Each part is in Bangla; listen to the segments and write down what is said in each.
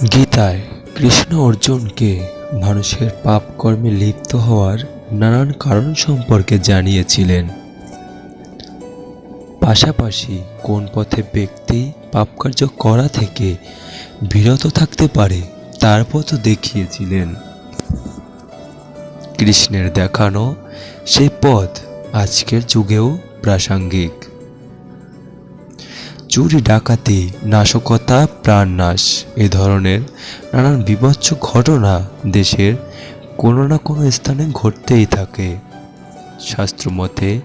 গীতায় কৃষ্ণ অর্জুনকে মানুষের পাপ কর্মে লিপ্ত হওয়ার নানান কারণ সম্পর্কে জানিয়েছিলেন। পাশাপাশি কোন পথে ব্যক্তি পাপকার্য করা থেকে বিরত থাকতে পারে, তার পথও দেখিয়েছিলেন। কৃষ্ণের দেখানো সেই পথ আজকের যুগেও প্রাসঙ্গিক। চুরি, ডাকাতি, নাশকতা, প্রাণনাশ এ ধরনের নানান বিভৎস ঘটনা দেশের কোনো না কোনো স্থানে ঘটতেই থাকে। শাস্ত্রমতে,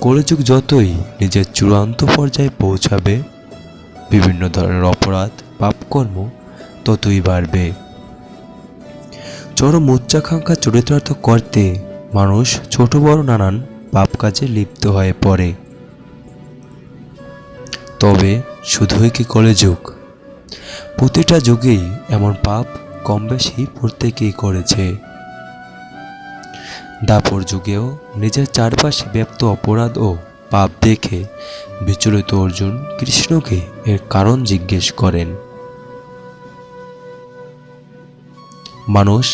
কলিযুগ যতই নিজের চূড়ান্ত পর্যায়ে পৌঁছাবে, বিভিন্ন ধরনের অপরাধ, পাপকর্ম ততই বাড়বে। চরম উচ্চাকাঙ্ক্ষা চরিতার্থ করতে মানুষ ছোট বড় নানান পাপ কাজে লিপ্ত হয়ে পড়ে। তবে শুধুই কি কলিযুগ প্রতিটা যুগেই এমন পাপ কম বেশি প্রত্যেকেই করেছে। দাপর যুগেও নিজের চারপাশে ব্যপ্ত অপরাধ ও পাপ দেখে বিচলিত অর্জুন কৃষ্ণকে এর কারণ জিজ্ঞেস করেন। মানুষ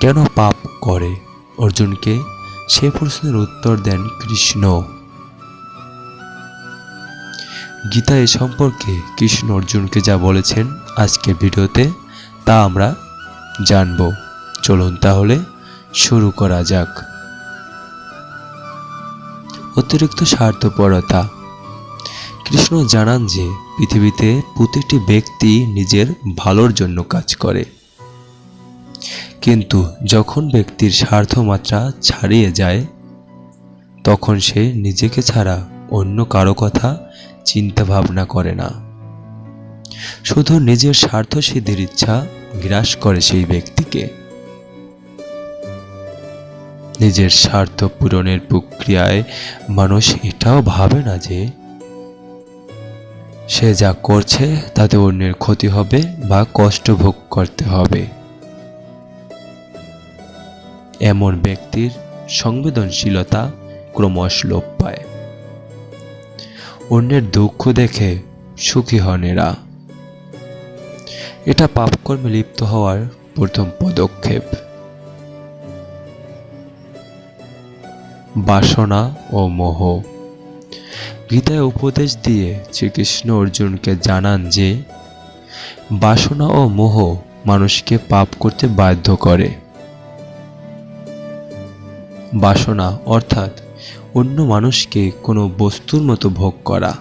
কেন পাপ করে? অর্জুনকে সে প্রশ্নের উত্তর দেন কৃষ্ণ। গীতা এ সম্পর্কে কৃষ্ণ অর্জুনকে যা বলেছেন আজকের ভিডিওতে, তা আমরা জানব। চলুন তাহলে শুরু করা যাক। অতিরিক্ত স্বার্থপরতা। কৃষ্ণ জানান যে, পৃথিবীতে প্রতিটি ব্যক্তি নিজের ভালোর জন্য কাজ করে। কিন্তু যখন ব্যক্তির স্বার্থমাত্রা ছাড়িয়ে যায়, তখন সে নিজেকে ছাড়া অন্য কারও কথা চিন্তা ভাবনা করে না। শুধু নিজের স্বার্থ সিদ্ধির ইচ্ছা গ্রাস করে সেই ব্যক্তিকে। নিজের স্বার্থ পূরণের প্রক্রিয়ায় মানুষ এটাও ভাবে না যে, সে যা করছে তাতে অন্যের ক্ষতি হবে বা কষ্ট ভোগ করতে হবে। এমন ব্যক্তির সংবেদনশীলতা ক্রমশ লোপ পায়। অন্যের দুঃখ দেখে সুখী হন এরা। এটা পাপকর্মে লিপ্ত হওয়ার প্রথম পদক্ষেপ। বাসনা ও মোহ। গীতায় উপদেশ দিয়ে শ্রীকৃষ্ণ অর্জুনকে জানান যে, বাসনা ও মোহ মানুষকে পাপ করতে বাধ্য করে। বাসনা অর্থাৎ অন্য মানুষকে কোনো বস্তুর মতো ভোগ করা।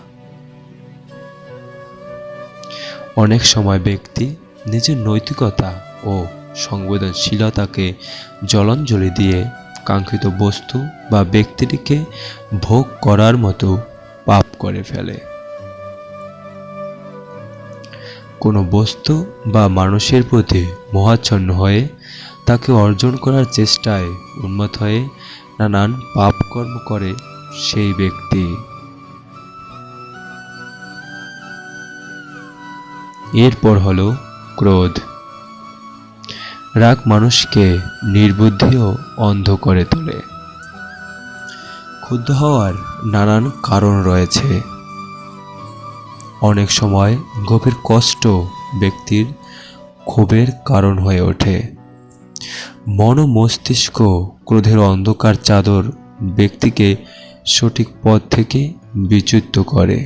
অনেক সময় ব্যক্তি নিজের নৈতিকতা ও সংবেদনশীলতাকে জলাঞ্জলি দিয়ে কাঙ্ক্ষিত বস্তু বা ব্যক্তিটিকে ভোগ করার মতো পাপ করে ফেলে। কোনো বস্তু বা মানুষের প্রতি মোহাচ্ছন্ন হয়ে তাকে অর্জন করার চেষ্টায় উন্মত হয়ে নানান পাপ কর্ম করে সেই ব্যক্তি। এরপর হলো ক্রোধ। রাগ মানুষকে নির্বুদ্ধি ও অন্ধ করে তোলে। ক্ষুব্ধ হওয়ার নানান কারণ রয়েছে। অনেক সময় গভীর কষ্ট ব্যক্তির ক্ষোভের কারণ হয়ে ওঠে। মন মস্তিষ্ক ক্রোধের অন্ধকার চাদর ব্যক্তিকে সঠিক পথ থেকে বিচ্যুত করে।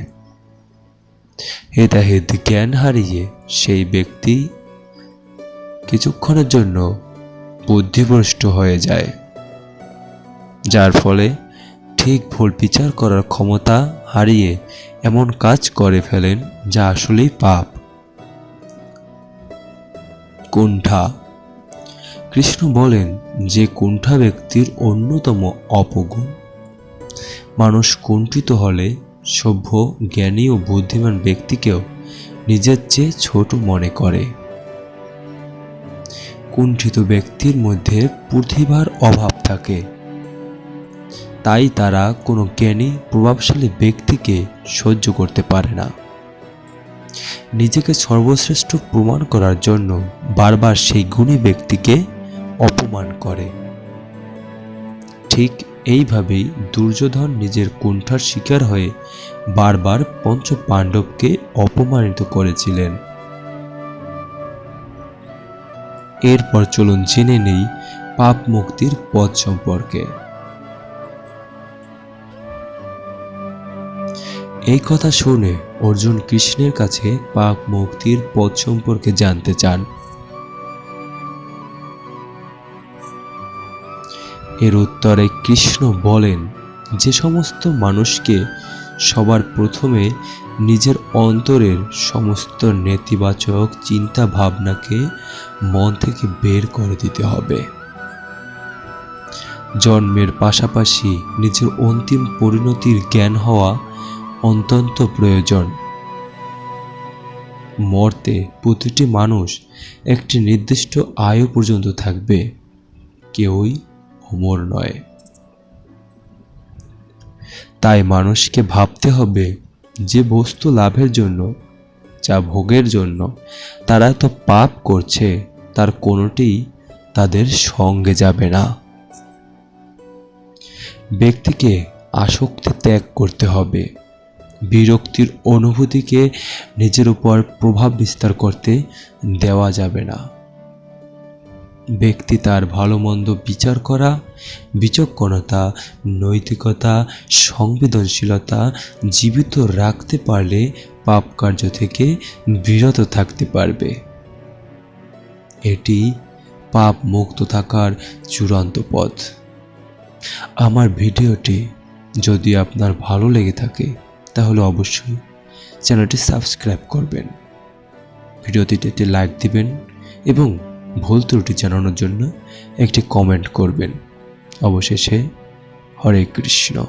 হেদাহেদ জ্ঞান হারিয়ে সেই ব্যক্তি কিছুক্ষণের জন্য বুদ্ধিভ্রষ্ট হয়ে যায়, যার ফলে ঠিক ভুল বিচার করার ক্ষমতা হারিয়ে এমন কাজ করে ফেলেন যা আসলেই পাপ। কুণ্ঠা কৃষ্ণ বলেন, যে কুণ্ঠা ব্যক্তির অন্যতম অপগুণ, মানুষ কুণ্ঠিত হলে সভ্য, জ্ঞানী ও বুদ্ধিমান ব্যক্তিকেও নিজের চেয়ে ছোট মনে করে। কুণ্ঠিত ব্যক্তির মধ্যে প্রতিভার অভাব থাকে। তাই তারা কোনো জ্ঞানী, প্রভাবশালী ব্যক্তিকে সহ্য করতে পারে না। নিজেকে সর্বশ্রেষ্ঠ প্রমাণ করার জন্য বারবার সেই গুণী ব্যক্তিকে অপমান করে। ঠিক এইভাবেই দুর্যোধন নিজের কুণ্ঠার শিকার হয়ে বারবার পঞ্চ পাণ্ডবকে অপমানিত করেছিলেন। এরপর চলুন জেনে নেই পাপ মুক্তির পথ সম্পর্কে। এই কথা শুনে অর্জুন কৃষ্ণের কাছে পাপ মুক্তির পথ সম্পর্কে জানতে চান। এর উত্তরে কৃষ্ণ বলেন, যে সমস্ত মানুষকে সবার প্রথমে নিজের অন্তরের সমস্ত নেতিবাচক চিন্তা ভাবনাকে মন থেকে বের করে দিতে হবে। জন্মের পাশাপাশি নিজের অন্তিম পরিণতির জ্ঞান হওয়া অত্যন্ত প্রয়োজন। মর্তে প্রতিটি মানুষ একটি নির্দিষ্ট আয়ু পর্যন্ত থাকবে। কেউই অমর নয়। তাই মানুষকে ভাবতে হবে যে বস্তু লাভের জন্য, যা ভোগের জন্য তারা তো পাপ করছে, তার কোনোটি তাদের সঙ্গে যাবে না। ব্যক্তিকে আসক্তি ত্যাগ করতে হবে। বিরক্তির অনুভূতিকে নিজের উপর প্রভাব বিস্তার করতে দেওয়া যাবে না। ব্যক্তি তার ভালো মন্দ বিচার করা, বিচক্ষণতা, নৈতিকতা, সংবেদনশীলতা জীবিত রাখতে পারলে পাপ কার্য থেকে বিরত থাকতে পারবে। এটি পাপ মুক্ত থাকার চূড়ান্ত পথ। আমার ভিডিওটি যদি আপনার ভালো লেগে থাকে, তাহলে অবশ্যই চ্যানেলটি সাবস্ক্রাইব করবেন। ভিডিওটিতে একটি লাইক দিবেন এবং ভুল ত্রুটি জানানোর জন্য একটি কমেন্ট করবেন। অবশেষে হরে কৃষ্ণ।